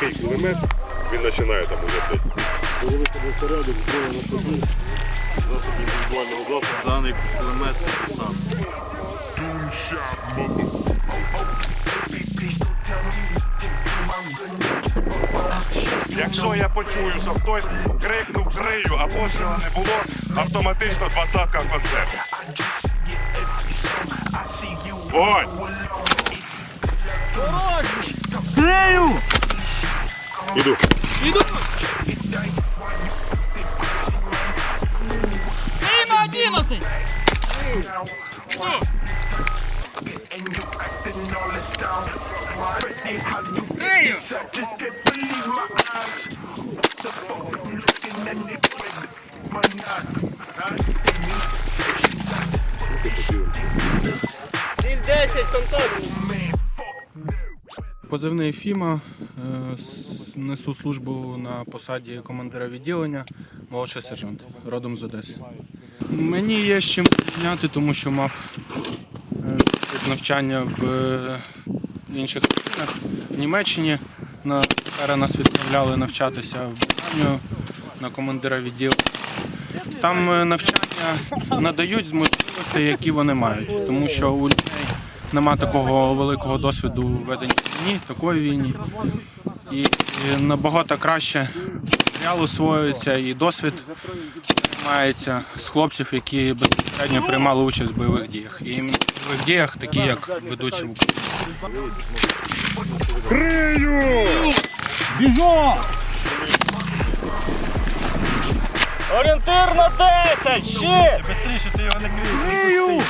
кулемет, він починає там уже. Коли себе порядок, зброя на собі, засоби індивідуального захисту. Даний кулемет це сам. Якщо я почую, що хтось крикнув крию, а пострілу не було, автоматично двадцятка в концерт. Вогонь! Крию! Іду. Іду! Крию на 11! Крию! Ціль 10, контакт! Позивний Фіма. е, Несу службу на посаді командира відділення, молодший сержант, родом з Одеси. Мені є з чим порівняти, тому що мав е, навчання в е, інших країнах. В Німеччині на нас відправляли навчатися в Британію на командира відділення. Там навчання надають з можливостей, які вони мають, тому що у людей нема такого великого досвіду ведення війні, такої війні. І, і набагато краще матеріал освоюється і досвід мається з хлопців, які безпосередньо приймали участь в бойових діях. І в бойових діях такі, як ведуться в Україні. Орієнтир на 10! Ще! Бистріше, ти його не крию!